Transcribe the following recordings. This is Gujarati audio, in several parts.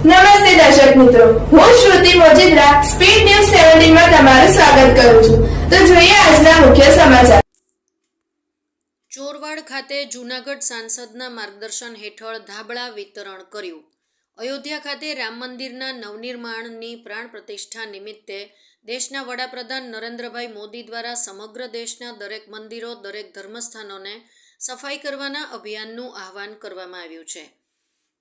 નમસ્તે દર્શક મિત્રો. હું શ્રુતિ મોજીદ્રા સ્પીડ ન્યૂઝ સેવન્ટીનમાં તમારું સ્વાગત કરું છું. તો જોઈએ આજના મુખ્ય સમાચાર. ચોરવાડ ખાતે જૂનાગઢ સાંસદના માર્ગદર્શન હેઠળ ધાબળા વિતરણ કર્યું. અયોધ્યા ખાતે રામ મંદિરના નવનિર્માણની પ્રાણ પ્રતિષ્ઠા નિમિત્તે દેશના વડાપ્રધાન નરેન્દ્રભાઈ મોદી દ્વારા સમગ્ર દેશના દરેક મંદિરો, દરેક ધર્મસ્થાનોને સફાઈ કરવાના અભિયાનનું આહવાન કરવામાં આવ્યું છે.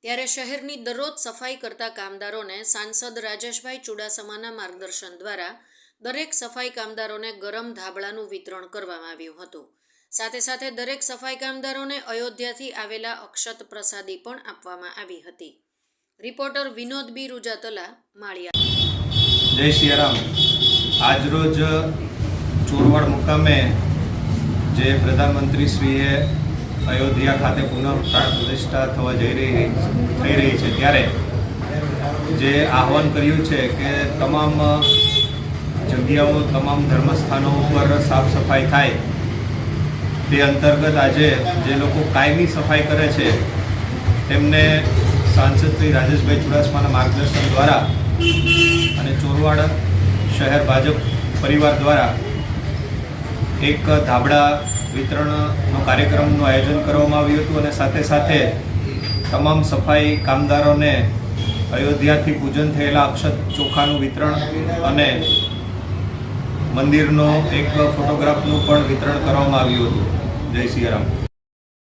ત્યારે શહેરની દરરોજ સફાઈ કરતા કામદારોને સાંસદ રાજેશભાઈ ચુડાસમાના માર્ગદર્શન દ્વારા દરેક સફાઈ કામદારોને ગરમ ધાબળાનું વિતરણ કરવામાં આવ્યું હતું. સાથે સાથે દરેક સફાઈ કામદારોને અયોધ્યાથી આવેલા અક્ષત પ્રસાદી પણ આપવામાં આવી હતી. Reporter Vinod B Rujatala, Maliya. જય સિયારામ. આજરોજ ચોરવાડ મુકામે જે પ્રધાનમંત્રીશ્રીએ અયોધ્યા ખાતે પુનઃ પ્રાણ પ્રતિષ્ઠા થવા જઈ રહી, થઈ રહી છે. ત્યારે જે આહવાન કર્યું છે કે તમામ જગ્યાઓ, તમામ ધર્મસ્થાનો ઉપર સાફ સફાઈ થાય. તે અંતર્ગત આજે જે લોકો કાયમી સફાઈ કરે છે, તેમને સાંસદ શ્રી રાજેશભાઈ ચુડાસમાના માર્ગદર્શન દ્વારા અને ચોરવાડ શહેર ભાજપ પરિવાર દ્વારા એક ધાબળા વિતરણનો કાર્યક્રમનું આયોજન કરવામાં આવ્યું હતું અને સાથે સાથે તમામ સફાઈ કામદારોને અયોધ્યાથી પૂજન થયેલા અક્ષત ચોખાનું વિતરણ અને મંદિરનો એક ફોટોગ્રાફનું પણ વિતરણ કરવામાં આવ્યું હતું. જય સિયારામ.